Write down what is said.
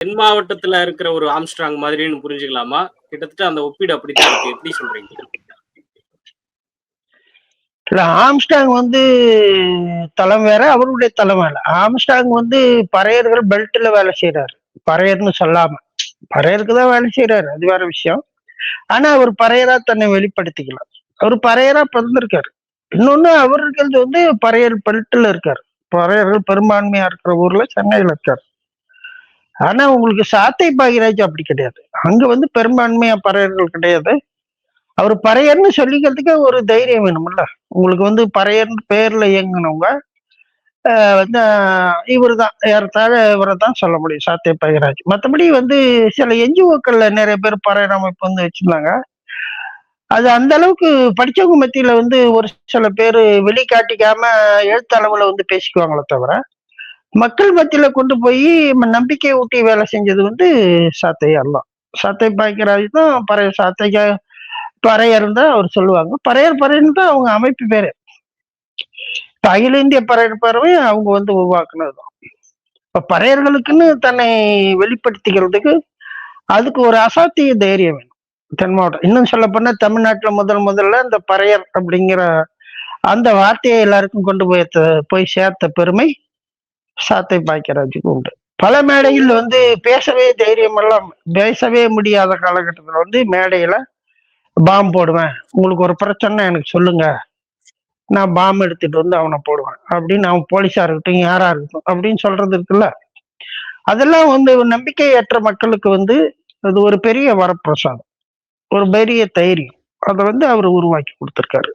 தென் மாவட்டத்துல இருக்கிற ஒரு ஆம்ஸ்ட்ராங் மாதிரின்னு புரிஞ்சுக்கலாமா? கிட்டத்தட்ட அந்த ஒப்பீடு அப்படித்தான் இருக்கு. எப்படி சொல்றீங்க? இல்ல ஆம்ஸ்டாங் வந்து தளம் வேற அவருடைய தளம் வேலை ஆம்ஸ்டாங் வந்து பறையர்கள் பெல்ட்ல வேலை செய்யறாரு பறையர்னு சொல்லாம. பறையருக்கு தான் வேலை செய்யறாரு அது வேற விஷயம். ஆனா அவர் பறையரா தன்னை வெளிப்படுத்திக்கலாம் அவர் பறையரா பிறந்திருக்காரு. இன்னொன்னு அவர் இருக்கிறது வந்து பறையர் பெல்ட்ல இருக்காரு. பறையர்கள் பெரும்பான்மையா இருக்கிற ஊர்ல சென்னையில இருக்காரு. ஆனா உங்களுக்கு சாத்தை பாகிராஜ் அப்படி கிடையாது. அங்க வந்து பெரும்பான்மையா பறையர்கள் கிடையாது. அவர் பறையர்னு சொல்லிக்கிறதுக்கு ஒரு தைரியம் வேணும்ல. உங்களுக்கு வந்து பறையர்னு பேர்ல இயங்குனவங்க வந்து இவர் தான் ஏறத்தாழ இவரை தான் சொல்ல முடியும் சாத்திய பகிராஜ் மற்றபடி வந்து சில என்ஜிஓக்கள்ல நிறைய பேர் பறையர் அமைப்பு வந்து வச்சிருந்தாங்க. அது அந்த அளவுக்கு படிச்சவங்க மத்தியில வந்து ஒரு சில பேர் வெளிக்காட்டிக்காம எழுத்தளவுல வந்து பேசிக்குவாங்களே தவிர மக்கள் மத்தியில கொண்டு போய் நம்பிக்கை ஊட்டி வேலை செஞ்சது வந்து சாத்தையார் தான் சாத்தை பாய்க்கிறாரு தான் பறைய சாத்தைக்கா பறையர் தான் அவர் சொல்லுவாங்க. பறையர் பறையர்னு தான் அவங்க அமைப்பு பேரு. அகில இந்திய பறையர் பறவை அவங்க வந்து உருவாக்குனது தான். இப்ப பறையர்களுக்குன்னு தன்னை வெளிப்படுத்திக்கிறதுக்கு அதுக்கு ஒரு அசாத்திய தைரியம் வேணும். தென் மாவட்டம். இன்னும் சொல்ல போனா தமிழ்நாட்டுல முதல் முதல்ல இந்த பறையர் அப்படிங்கிற அந்த வார்த்தையை எல்லாருக்கும் கொண்டு போய் போய் சேர்த்த பெருமை சாத்தை பாக்கியராஜுக்கு உண்டு பல மேடையில் வந்து பேசவே தைரியம் எல்லாம் பேசவே முடியாத காலகட்டத்தில் வந்து மேடையில பாம் போடுவேன். உங்களுக்கு ஒரு பிரச்சனை எனக்கு சொல்லுங்க. நான் பாம் எடுத்துட்டு வந்து அவனை போடுவேன். அப்படின்னு அவன் போலீஸா இருக்கட்டும் யாரா இருக்கட்டும் அப்படின்னு சொல்றது இருக்குல்ல. அதெல்லாம் வந்து நம்பிக்கையற்ற மக்களுக்கு வந்து அது ஒரு பெரிய வரப்பிரசாதம். ஒரு பெரிய தைரியம். அதை வந்து அவர் உருவாக்கி கொடுத்துருக்காரு.